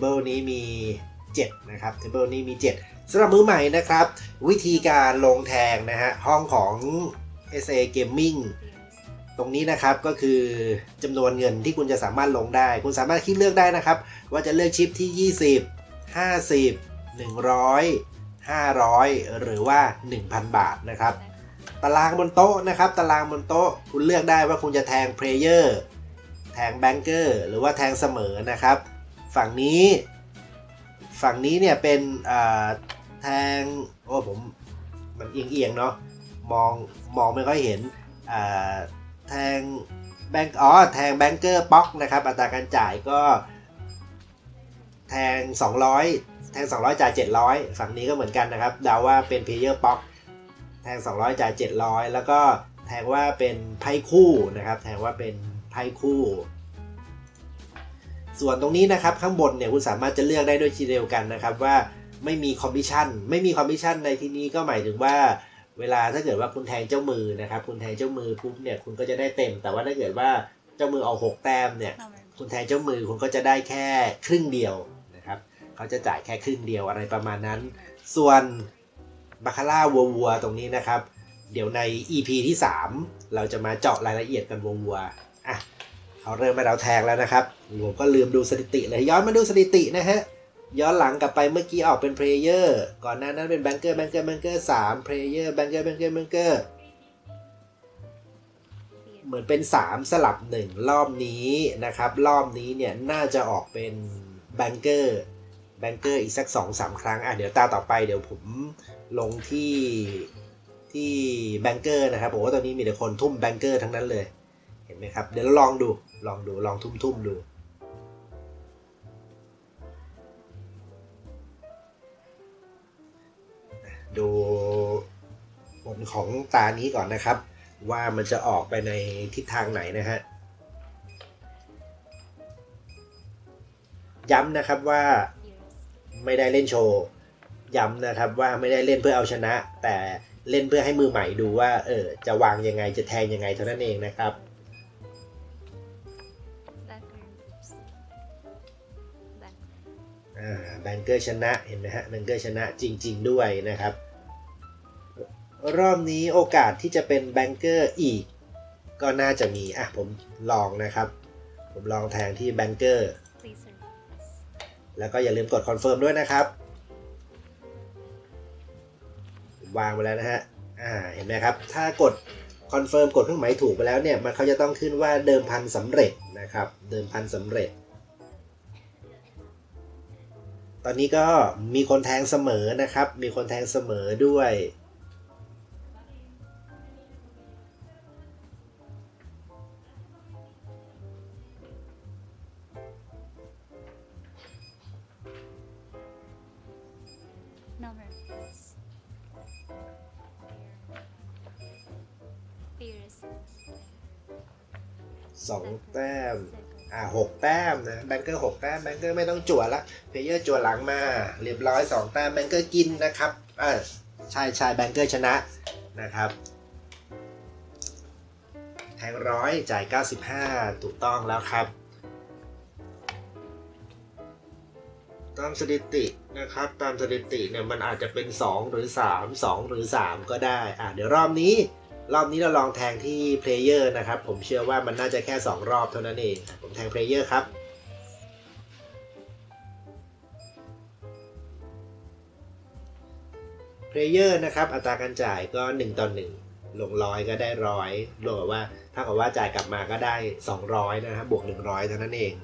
เบิลนี้มี 7 นะครับเทเบิลนี้มี 7สำหรับมือใหม่นะครับ วิธีการลงแทงนะฮะ ห้องของ SA Gaming ตรงนี้นะครับก็คือจำนวนเงินที่คุณจะสามารถลงได้ คุณสามารถคิดเลือกได้นะครับ ว่าจะเลือกชิปที่ 20 50 100 500 หรือว่า 1,000 บาทนะครับ ตารางบนโต๊ะนะครับ ตารางบนโต๊ะคุณเลือกได้ว่าคุณจะแทงเพลเยอร์แทงแบงเกอร์หรือว่าแทงเสมอนะครับ ฝั่งนี้ ฝั่งนี้เนี่ยเป็นแทงโอ้ผมมันเอียงๆเนาะมองมองไม่ค่อยเห็นแทงแบงอ๋อแทงแบงเกอร์ป๊อกนะครับอัตราการจ่ายก็ แทง 200 แทง 200 จ่าย 700 ฝั่งนี้ก็เหมือนกันนะครับเดาว่าเป็นเพลเยอร์ป๊อกแทง 200 จ่าย 700 แล้วก็แทงว่าเป็นไพ่คู่นะครับ แทงว่าเป็นไพ่คู่ ส่วนตรงนี้นะครับข้างบนเนี่ยคุณสามารถจะเลือกได้ด้วยทีเดียวกันนะครับว่าไม่มีคอมมิชชั่นไม่มีคอมมิชชั่นในที่นี้ก็หมายถึงว่า เวลาถ้าเกิดว่าคุณแทงเจ้ามือนะครับ คุณแทงเจ้ามือปุ๊บเนี่ยคุณก็จะได้เต็ม แต่ว่าถ้าเกิดว่าเจ้ามือเอาหกแต้มเนี่ย คุณแทงเจ้ามือคุณก็จะได้แค่ครึ่งเดียวนะครับเขาจะจ่ายแค่ครึ่งเดียวอะไรประมาณนั้น ส่วนบาคาร่าวัววัวตรงนี้นะครับ เดี๋ยวใน EP ที่ 3 เราจะมาเจาะรายละเอียดกันวัววัวอะ เขาเริ่มมาเราแทงแล้วนะครับผมก็ลืมดูสถิติเลยย้อนมาดูสถิตินะฮะย้อนหลังกลับไปเมื่อกี้ออกเป็นเพลเยอร์ก่อนหน้านั้นเป็นแบงเกอร์แบงเกอร์แบงเกอร์สามเพลเยอร์แบงเกอร์แบงเกอร์แบงเกอร์เหมือนเป็น 3 สลับ 1 รอบนี้นะครับ รอบนี้เนี่ยน่าจะออกเป็นแบงเกอร์แบงเกอร์อีกสัก 2-3 ครั้งอะเดี๋ยวตาต่อไปเดี๋ยวผมลงที่ที่แบงเกอร์นะครับผมว่าตอนนี้มีแต่คนทุ่มแบงเกอร์ทั้งนั้นเลย เห็นไหมครับ เดี๋ยวลองดู ลองดูลองทุ่มๆดูดูผลของตานี้ก่อนนะครับ ว่ามันจะออกไปในทิศทางไหนนะฮะย้ำนะครับว่าไม่ได้เล่นโชว์ย้ำนะครับว่าไม่ได้เล่นเพื่อเอาชนะ แต่เล่นเพื่อให้มือใหม่ดูว่าเออจะวางยังไงจะแทงยังไงเท่านั้นเองนะครับ แบงเกอร์ชนะเห็นไหมฮะแบงเกอร์ชนะจริง ๆ ด้วยนะครับ รอบนี้โอกาสที่จะเป็นแบงเกอร์อีก ก็น่าจะมี อะ ผมลองนะครับ ผมลองแทงที่แบงเกอร์แล้วก็อย่าลืมกดคอนเฟิร์มด้วยนะครับผมวางไปแล้วนะฮะ อ่า เห็นไหมครับ ถ้ากดคอนเฟิร์มกดเครื่องหมายถูกไปแล้วเนี่ย มันเขาจะต้องขึ้นว่าเดิมพันสำเร็จนะครับ เดิมพันสำเร็จ ตอนนี้ก็มีคนแทงเสมอนะครับ มีคนแทงเสมอด้วย อ่าหกแต้มนะแบงเกอร์หกแต้มแบงเกอร์ไม่ต้องจั่วละเพลเยอร์จั่วหลังมา เรียบร้อยสองแต้มแบงเกอร์กินนะครับอ่าใช่ใช่แบงเกอร์ชนะนะครับแทงร้อยจ่าย 95 ถูกต้องแล้วครับตามสถิตินะครับ ตามสถิติเนี่ยมันอาจจะเป็น 2 หรือ 3 2 หรือ 3 ก็ได้อะเดี๋ยวรอบนี้ รอบนี้เราลองแทงที่เพลเยอร์นะครับ ผมเชื่อว่ามันน่าจะแค่ 2 รอบเท่านั้นเอง แทงเพลเยอร์ครับเพลเยอร์นะครับอัตราการจ่ายก็ 1 ต่อ 1 ลงร้อยก็ได้ร้อยรวมกับว่าถ้ากับว่าจ่ายกลับมาก็ได้ 200 นะครับบวก 100เท่านั้นเอง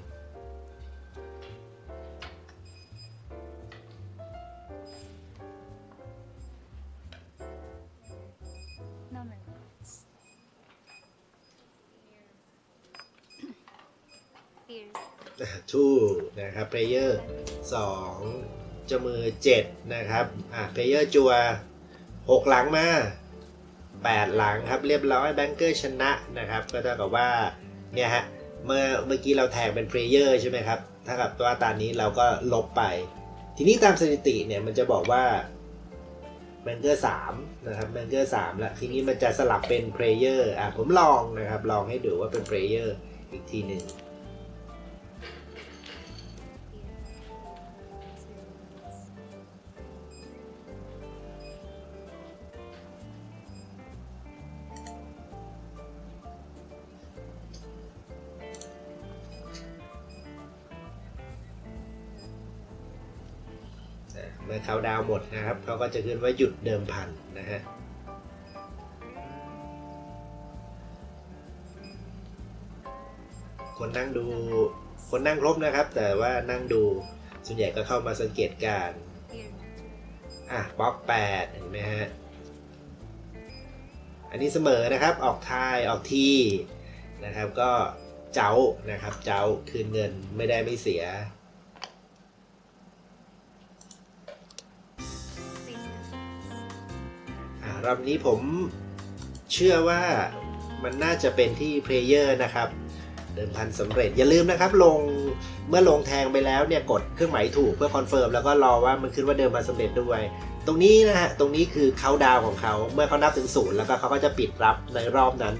ทูนะครับเพลเยอร์2เจ้ามือ7นะครับอะเพลเยอร์จัว6หลังมา8หลังครับเรียบร้อยแบงเกอร์ชนะนะครับ ก็เท่ากับว่าเนี่ยฮะเมื่อเมื่อกี้เราแทงเป็นเพลเยอร์ใช่ไหมครับถ้ากับตัวตานี้เราก็ลบไป ทีนี้ตามสถิติเนี่ยมันจะบอกว่าแบงเกอร์3นะครับแบงเกอร์3แล้วทีนี้มันจะสลับเป็นเพลเยอร์อะผมลองนะครับ ลองให้ดูว่าเป็นเพลเยอร์อีกทีหนึ่ง เขาดาวหมดนะครับเขาก็จะขึ้นว่าหยุดเดิมพันนะฮะคนนั่งดูคนนั่งครบนะครับ แต่ว่านั่งดูส่วนใหญ่ก็เข้ามาสังเกตการณ์ Here. อะบล็อกแปดเห็นไหมฮะอันนี้เสมอนะครับออกทายออกที่นะครับก็เจ้านะครับเจ้าคืนเงินไม่ได้ไม่เสีย รอบนี้ผมเชื่อว่ามันน่าจะเป็นที่เพลเยอร์นะครับเดิมพันสำเร็จอย่าลืมนะครับ ลงเมื่อลงแทงไปแล้วเนี่ยกดเครื่องหมายถูกเพื่อคอนเฟิร์มแล้วก็รอว่ามันขึ้นว่าเดิมพันสำเร็จด้วย ตรงนี้นะฮะตรงนี้คือเขาดาวของเขาเมื่อเขานับถึงศูนย์แล้วก็เขาก็จะปิดรับในรอบนั้น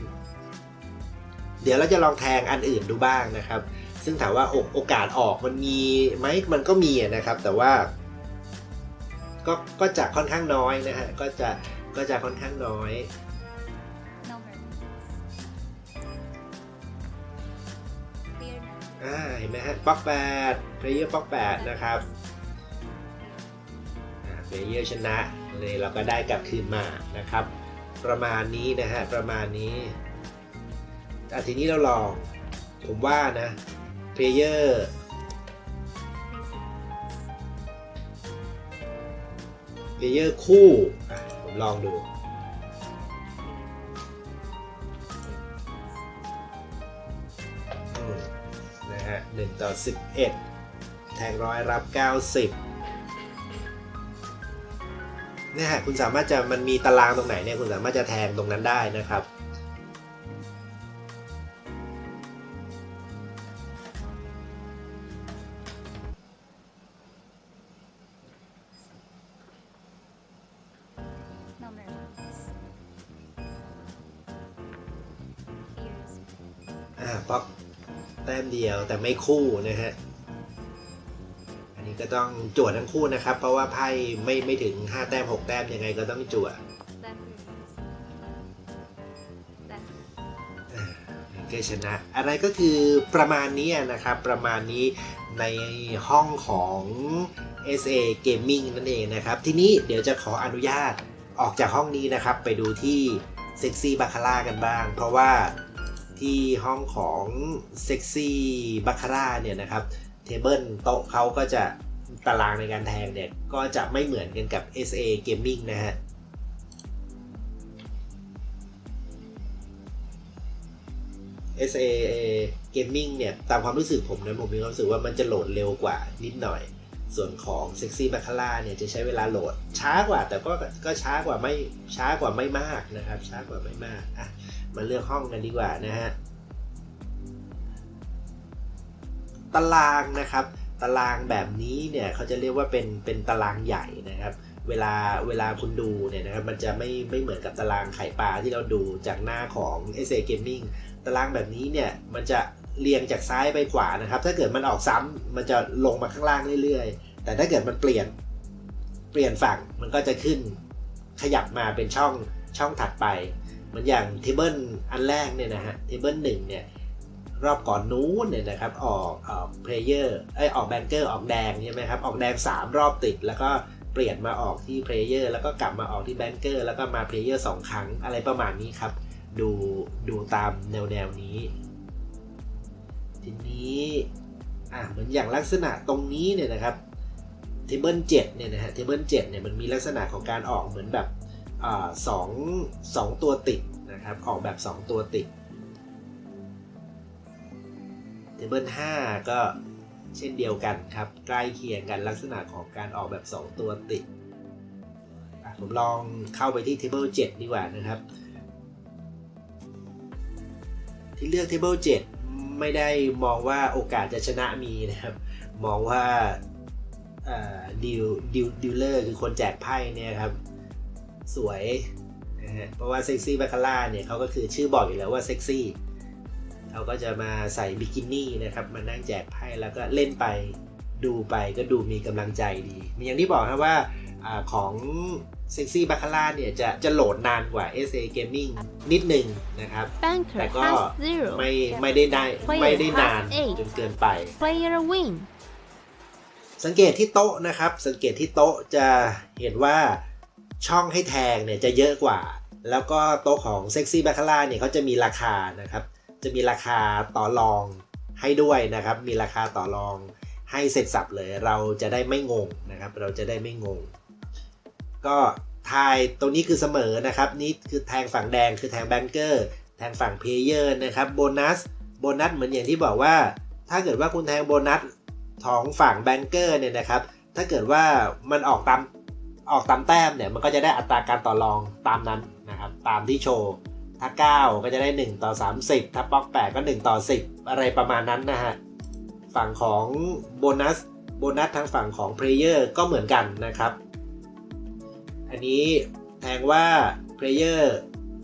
เดี๋ยวเราจะลองแทงอันอื่นดูบ้างนะครับ ซึ่งถามว่าโอกาสออกมันมีไหมมันก็มีนะครับ แต่ว่า ก็ก็จะค่อนข้างน้อยนะฮะก็จะ ก็จะค่อนข้างน้อย อ่าเห็นไหมฮะป๊อกแปดเพลเยอร์ป๊อกแปดนะครับเพลเยอร์ชนะเลยเราก็ได้กลับคืนมานะครับ ประมาณนี้นะฮะประมาณนี้อ่ทีนี้เราลองผมว่านะเพลเยอร์เพลเยอร์คู่ ผมลองดู นะฮะหนึ่งต่อสิบเอ็ดแทงร้อยรับเก้าสิบเนี่ยฮะคุณสามารถจะมันมีตารางตรงไหนเนี่ยคุณสามารถจะแทงตรงนั้นได้นะครับ ไม่คู่นะฮะ อันนี้ก็ต้องจวดทั้งคู่นะครับ เพราะว่าไพ่ไม่ไม่ถึง 5 แต้ม 6 แต้มยังไงก็ต้องจวด that. That. ก็ชนะอะไรก็คือประมาณนี้นะครับ ประมาณนี้ในห้องของ SA Gaming นั่นเองนะครับ ทีนี้เดี๋ยวจะขออนุญาตออกจากห้องนี้นะครับ ไปดูที่เซ็กซี่บาคาร่ากันบ้าง เพราะว่า ที่ห้องของเซ็กซี่บาคาร่าเนี่ยนะครับเทเบิลโต๊ะเขาก็จะตารางในการแทงเนี่ย ก็จะไม่เหมือนกันกับ SA Gaming นะฮะ SA Gaming เนี่ย ตามความรู้สึกผมนะผมมีความรู้สึกว่ามันจะโหลดเร็วกว่านิดหน่อย ส่วนของ Sexy b a c a l a เนี่ย จะใช้เวลาโหลดช้ากว่า แต่ก็ก็ช้ากว่าไม่ช้ากว่าไม่มากนะครับ ช้ากว่าไม่มากอะ มาเลือกห้องกันดีกว่านะฮะตารางนะครับ ตารางแบบนี้เนี่ยเขาจะเรียกว่าเป็นเป็นตารางใหญ่นะครับ เวลาเวลาคุณดูเนี่ยนะครับมันจะไม่ไม่เหมือนกับตารางไข่ปลาที่เราดูจากหน้าของ SA Gaming ตารางแบบนี้เนี่ยมันจะเรียงจากซ้ายไปขวานะครับ ถ้าเกิดมันออกซ้ำมันจะลงมาข้างล่างเรื่อยๆ แต่ถ้าเกิดมันเปลี่ยนเปลี่ยนฝั่งมันก็จะขึ้นขยับมาเป็นช่องช่องถัดไป เหมือนอย่างเทเบิลอันแรกเนี่ยนะฮะเทเบิลหนึ่งเนี่ยรอบก่อนนู้นเนี่ยนะครับออกออกเพลเยอร์ไอออกแบงเกอร์ออกแดงใช่ไหมครับออกแดง 3 รอบติด แล้วก็เปลี่ยนมาออกที่เพลเยอร์แล้วก็กลับมาออกที่แบงเกอร์แล้วก็มาเพลเยอร์สองครั้งอะไรประมาณนี้ครับ ดูดูตามแนวแนวนี้ ทีนี้อะเหมือนอย่างลักษณะตรงนี้เนี่ยนะครับเทเบิลเจ็ดเนี่ยนะฮะเทเบิลเจ็ดเนี่ยมันมีลักษณะของการออกเหมือนแบบ สองสองตัวติดนะครับ ออกแบบสองตัวติดเทเบิลห้าก็เช่นเดียวกันครับ ใกล้เคียงกันลักษณะของการออกแบบ 2 ตัวติด ผมลองเข้าไปที่ Table 7 ดีกว่านะครับ ที่เลือก Table 7 ไม่ได้มองว่าโอกาสจะชนะมีนะครับ มองว่าดิวดิวดิวเลอร์คือคนแจกไพ่เนี่ยครับ สวยนะฮะเพราะว่าเซ็กซี่บาคาร่าเนี่ยเขาก็คือชื่อบอกอยู่แล้วว่าเซ็กซี่เขาก็จะมาใส่บิกินี่นะครับมานั่งแจกไพ่แล้วก็เล่นไปดูไปก็ดูมีกำลังใจดีมีอย่างที่บอกครับว่าอาของเซ็กซี่บาคาร่าเนี่ยจะจะโหลดนานกว่า SA Gaming นิดนึงนะครับ Banker Like, has oh, zero. ไม่ไม่ได้ได้ Player ไม่ได้นาน has eight จนเกินไป Player win. สังเกตที่โต๊ะนะครับ สังเกตที่โต๊ะจะเห็นว่า ช่องให้แทงเนี่ยจะเยอะกว่า แล้วก็โต๊ะของเซ็กซี่บาคาร่าเนี่ยเขาจะมีราคานะครับ จะมีราคาต่อรองให้ด้วยนะครับ มีราคาต่อรองให้เสร็จสับเลย เราจะได้ไม่งงนะครับ เราจะได้ไม่งง ก็ทายตรงนี้คือเสมอนะครับ นี่คือแทงฝั่งแดงคือแทงแบงเกอร์ แทงฝั่งเพลเยอร์นะครับ โบนัส โบนัสเหมือนอย่างที่บอกว่า ถ้าเกิดว่าคุณแทงโบนัสของฝั่งแบงเกอร์เนี่ยนะครับ ถ้าเกิดว่ามันออกตาม ออกตามแต้มเนี่ยมันก็จะได้อัตราการต่อรองตามนั้นนะครับตามที่โชว์ถ้า 9 ก็จะได้ 1 ต่อ 30 ถ้าป๊อก 8 ก็ 1 ต่อ 10 อะไรประมาณนั้นนะฮะ ฝั่งของโบนัส โบนัสทางฝั่งของเพลเยอร์ก็เหมือนกันนะครับ อันนี้แทงว่าเพลเยอร์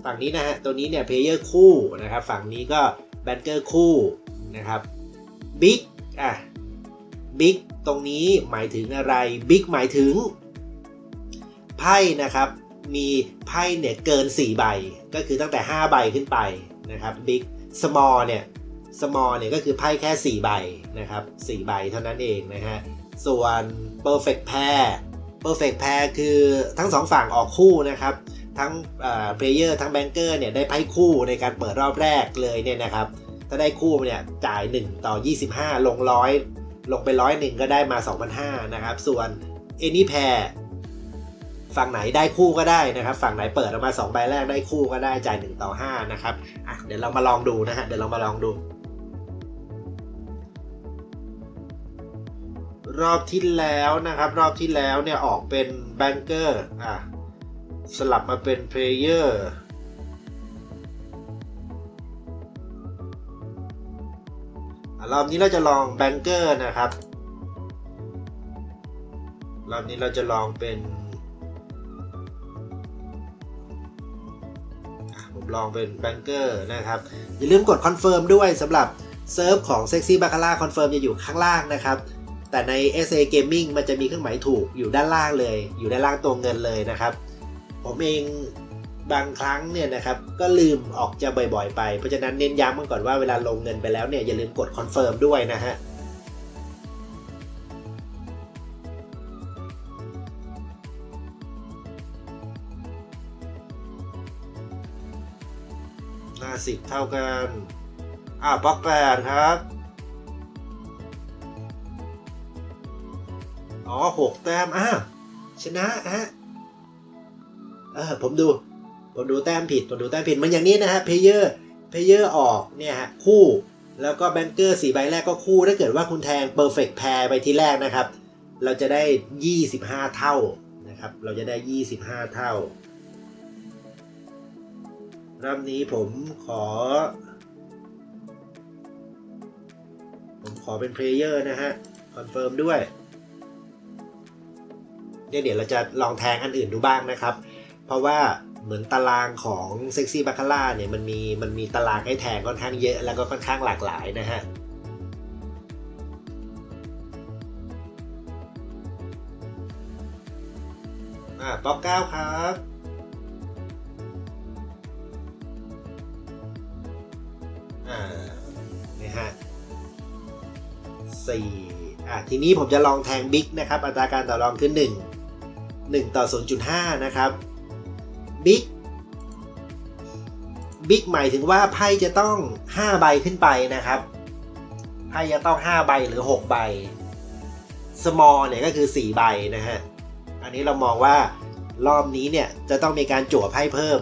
ฝั่งนี้นะฮะ ตัวนี้เนี่ยเพลเยอร์คู่นะครับ ฝั่งนี้ก็แบนเกอร์คู่นะครับบิ๊กอะบิ๊กตรงนี้หมายถึงอะไรบิ๊กหมายถึง ไพ่นะครับมีไพ่เนี่ยเกิน 4 ใบ ก็คือตั้งแต่ 5 ใบขึ้นไปนะครับบิ๊กสมอลเนี่ยสมอลเนี่ยก็คือไพ่แค่ 4 ใบนะครับ4ใบเท่านั้นเองนะฮะส่วน perfect pair perfect pair คือทั้งสองฝั่งออกคู่นะครับทั้งเพลเยอร์ทั้งแบงเกอร์เนี่ยได้ไพ่คู่ในการเปิดรอบแรกเลยเนี่ยนะครับถ้าได้คู่เนี่ยจ่าย 1 ต่อ 25 ลงร้อยลงไปร้อยหนึ่งก็ได้มา 2,500นะครับส่วน any pair ฝั่งไหนได้คู่ก็ได้นะครับฝั่งไหนเปิดออกมา 2 ใบแรกได้คู่ก็ได้จ่าย1ต่อ5นะครับอะเดี๋ยวเรามาลองดูนะฮะเดี๋ยวเรามาลองดู รอบที่แล้วนะครับ รอบที่แล้วเนี่ยออกเป็นแบงเกอร์อะสลับมาเป็นเพลเยอร์รอบนี้เราจะลองแบงเกอร์นะครับ รอบนี้เราจะลองเป็น ลองเป็นแบงเกอร์นะครับ อย่าลืมกดคอนเฟิร์มด้วยสำหรับเซิร์ฟของ Sexy Baccarat คอนเฟิร์มจะอยู่ข้างล่างนะครับ แต่ใน SA Gaming มันจะมีเครื่องหมายถูกอยู่ด้านล่างเลย อยู่ด้านล่างตัวเงินเลยนะครับ ผมเองบางครั้งเนี่ยนะครับก็ลืมออกจะบ่อยๆ ไป เพราะฉะนั้นเน้นย้ำกันก่อนว่าเวลาลงเงินไปแล้วเนี่ยอย่าลืมกดคอนเฟิร์มด้วยนะฮะ หน้าสิบเท่ากัน อ่าบล็อกแปดครับ อ๋อหกแต้มอะชนะฮะเออผมดู ผมดูแต้มผิด ผมดูแต้มผิด มันอย่างนี้นะฮะเพเยอร์เพเยอร์ออกเนี่ยฮะคู่แล้วก็แบงเกอร์สี่ใบแรกก็คู่ ถ้าเกิดว่าคุณแทง perfect pair ไปที่แรกนะครับ เราจะได้ 25 เท่านะครับ เราจะได้ 25 เท่า รอบนี้ผมขอ ผมขอเป็นเพลเยอร์นะฮะ คอนเฟิร์มด้วยเดี๋ยวเดี๋ยวเราจะลองแทงอันอื่นดูบ้างนะครับ เพราะว่าเหมือนตารางของเซ็กซี่บาคาร่าเนี่ยมันมีมันมีตารางให้แทงค่อนข้างเยอะแล้วก็ค่อนข้างหลากหลายนะฮะอ่าป๊อกเก้าครับ 4อะทีนี้ผมจะลองแทงบิ๊กนะครับ อัตราการต่อรองคือ 1 1 ต่อ 0.5 นะครับบิ๊กบิ๊กหมายถึงว่าไพ่จะต้อง 5 ใบขึ้นไปนะครับ ไพ่จะต้อง 5 ใบหรือ 6 ใบสมอลเนี่ยก็คือ 4 ใบนะฮะ อันนี้เรามองว่ารอบนี้เนี่ยจะต้องมีการจั่วไพ่เพิ่ม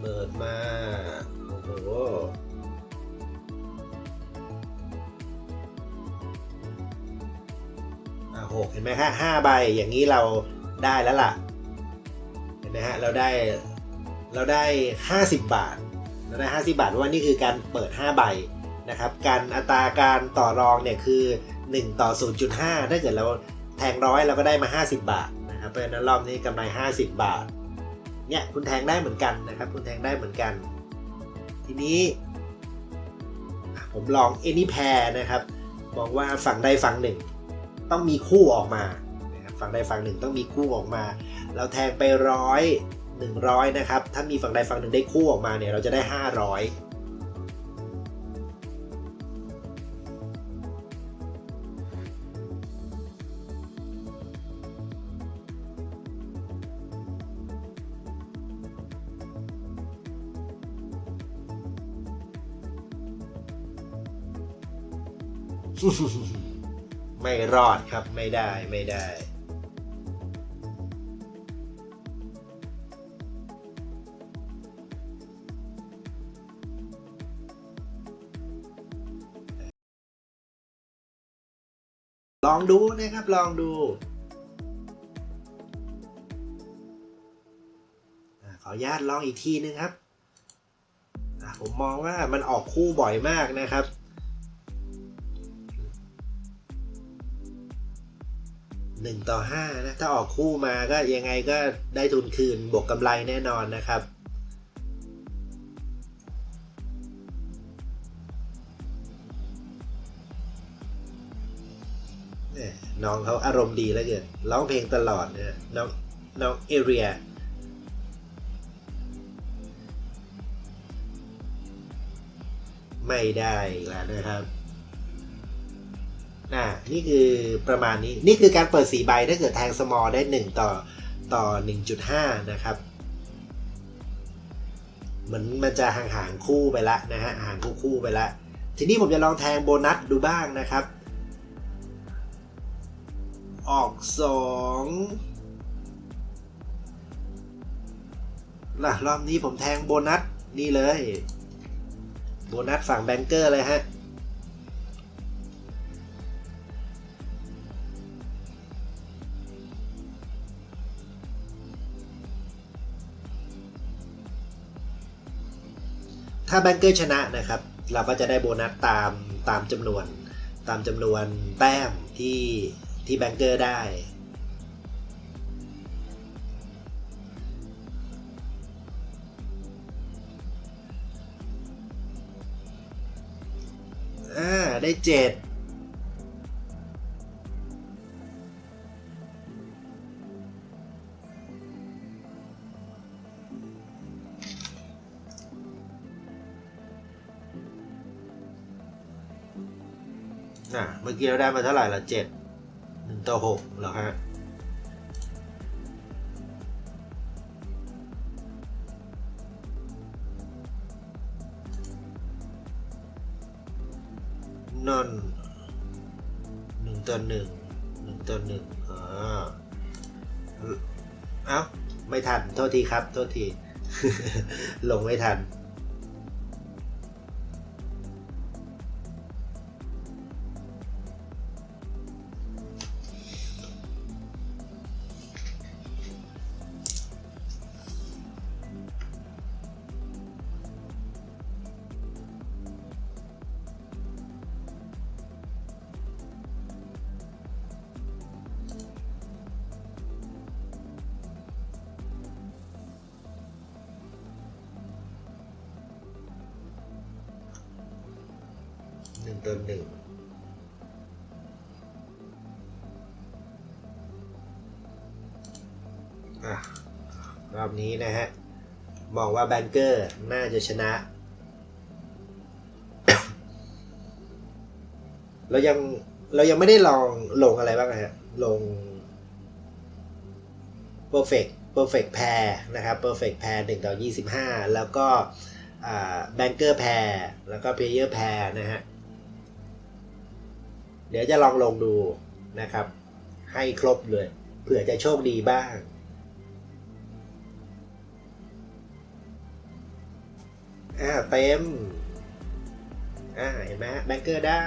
เปิดมา โอ้โห อะหกเห็นไหมฮะห้าใบอย่างนี้เราได้แล้วล่ะ เห็นไหมฮะ เราได้ เราได้ห้าสิบบาท เราได้ห้าสิบาทเพราะว่านี่คือการเปิดห้าใบนะครับ การอัตราการต่อรองเนี่ยคือ 1 ต่อ 0.5 ถ้าเกิดเราแทงร้อยเราก็ได้มา 50 บาทนะครับเพราะฉะนั้นรอบนี้กำไร 50 บาท เนี่ยคุณแทงได้เหมือนกันนะครับ คุณแทงได้เหมือนกัน ทีนี้ ผมลอง any pair นะครับบอกว่าฝั่งใดฝั่งหนึ่ง ต้องมีคู่ออกมานะครับฝั่งใดฝั่งหนึ่งต้องมีคู่ออกมา เราแทงไปร้อยหนึ่งร้อยนะครับ ถ้ามีฝั่งใดฝั่งหนึ่งได้คู่ออกมาเนี่ยเราจะได้ห้าร้อย ไม่รอดครับไม่ได้ไม่ได้ ลองดูนะครับลองดูขออนุญาตลองอีกทีนึงครับ ผมมองว่ามันออกคู่บ่อยมากนะครับ หนึ่งต่อห้านะถ้าออกคู่มาก็ยังไงก็ได้ทุนคืนบวกกำไรแน่นอนนะครับนี่น้องเขาอารมณ์ดีแล้วเกินร้องเพลงตลอดเนี่ยน้องน้องเอเรียไม่ได้แล้วนะครับ อ่านี่คือประมาณนี้ นี่คือการเปิดสีใบ ถ้าเกิดแทง small ได้ 1 ต่อต่อ 1.5 นะครับ เหมือนมันจะห่างๆคู่ไปละนะฮะ ห่างคู่คู่ไปละ ทีนี้ผมจะลองแทงโบนัสดูบ้างนะครับ ออกสองล่ะ รอบนี้ผมแทงโบนัส นี่เลย โบนัสฝั่งแบงเกอร์เลยฮะ ถ้าแบงเกอร์ชนะนะครับ เราก็จะได้โบนัสตามตามจำนวน ตามจำนวนแต้มที่ที่แบงเกอร์ได้อ่าได้เจ็ด เมื่อกี้เราได้มาเท่าไหร่ละเจ็ดหนึ่งต่อหกเหรอฮะนนหนึ่งต่อหนึ่งหนึ่งต่อหนึ่งอ่าเอ้าไม่ทัน โทษทีครับ โทษที ลงไม่ทัน หนึ่งต่อหนึ่งอะรอบนี้นะฮะ มองว่าแบงเกอร์น่าจะชนะ เรายังเรายังไม่ได้ลองลงอะไรบ้างนะฮะ ลง perfect perfect pair นะครับ perfect pair 1 ต่อ 25 แล้วก็แบงเกอร์แพรแล้วก็เพลเยอร์แพรนะฮะ เดี๋ยวจะลองลงดูนะครับ ให้ครบเลยเผื่อจะโชคดีบ้าง อ่าเต็ม อ่าเห็นไหมแบงเกอร์ได้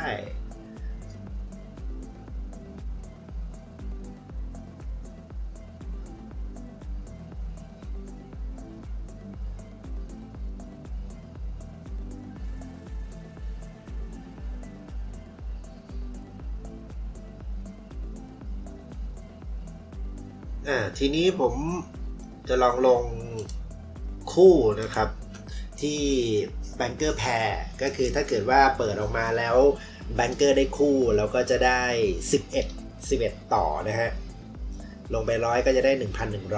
อ่าทีนี้ผมจะลองลงคู่นะครับ ที่แบงเกอร์แพรก็คือถ้าเกิดว่าเปิดออกมาแล้วแบงเกอร์ได้คู่เราก็จะได้ 11 11 ต่อนะฮะ ลงไปร้อยก็จะได้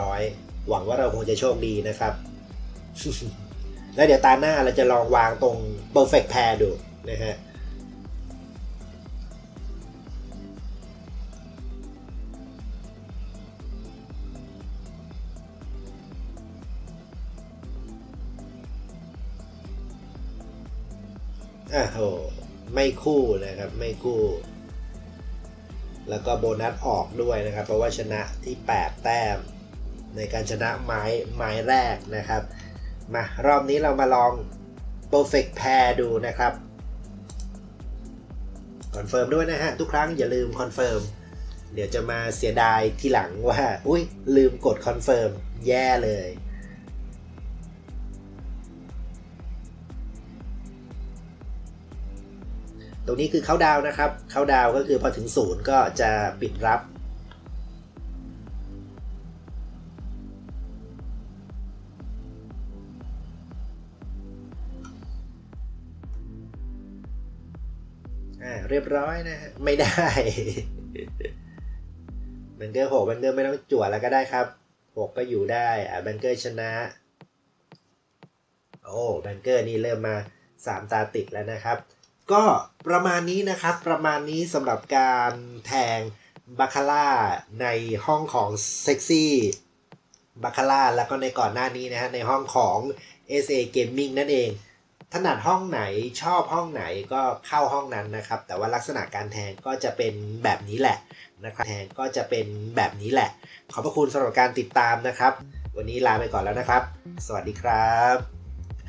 1,100 หวังว่าเราคงจะโชคดีนะครับ แล้วเดี๋ยวตาหน้าเราจะลองวางตรง perfect pair ดูนะฮะ อะโหไม่คู่นะครับ ไม่คู่ แล้วก็โบนัสออกด้วยนะครับ เพราะว่าชนะที่ 8 แต้ม ในการชนะไม้ไม้แรกนะครับ มารอบนี้เรามาลอง perfect pair ดูนะครับคอนเฟิร์มด้วยนะฮะ ทุกครั้งอย่าลืมคอนเฟิร์มเดี๋ยวจะมาเสียดายทีหลังว่า อุ้ยลืมกดคอนเฟิร์มแย่เลย ตรงนี้คือเขาดาวนะครับเขาดาวก็คือพอถึงศูนย์ก็จะปิดรับอ่าเรียบร้อยนะฮะไม่ได้แบงเกอร์หกแบงเกอร์ไม่ต้องจั่วแล้วก็ได้ครับหกก็อยู่ได้อ่าแบงเกอร์ชนะ โอ้แบงเกอร์นี่เริ่มมาสามตาติดแล้วนะครับ ก็ประมาณนี้นะครับ ประมาณนี้สำหรับการแทงบาคาร่าในห้องของเซ็กซี่บาคาร่าแล้วก็ในก่อนหน้านี้นะฮะในห้องของ SA Gaming นั่นเอง ถนัดห้องไหนชอบห้องไหนก็เข้าห้องนั้นนะครับ แต่ว่าลักษณะการแทงก็จะเป็นแบบนี้แหละนะครับแทงก็จะเป็นแบบนี้แหละ ขอบพระคุณสำหรับการติดตามนะครับ วันนี้ลาไปก่อนแล้วนะครับ สวัสดีครับ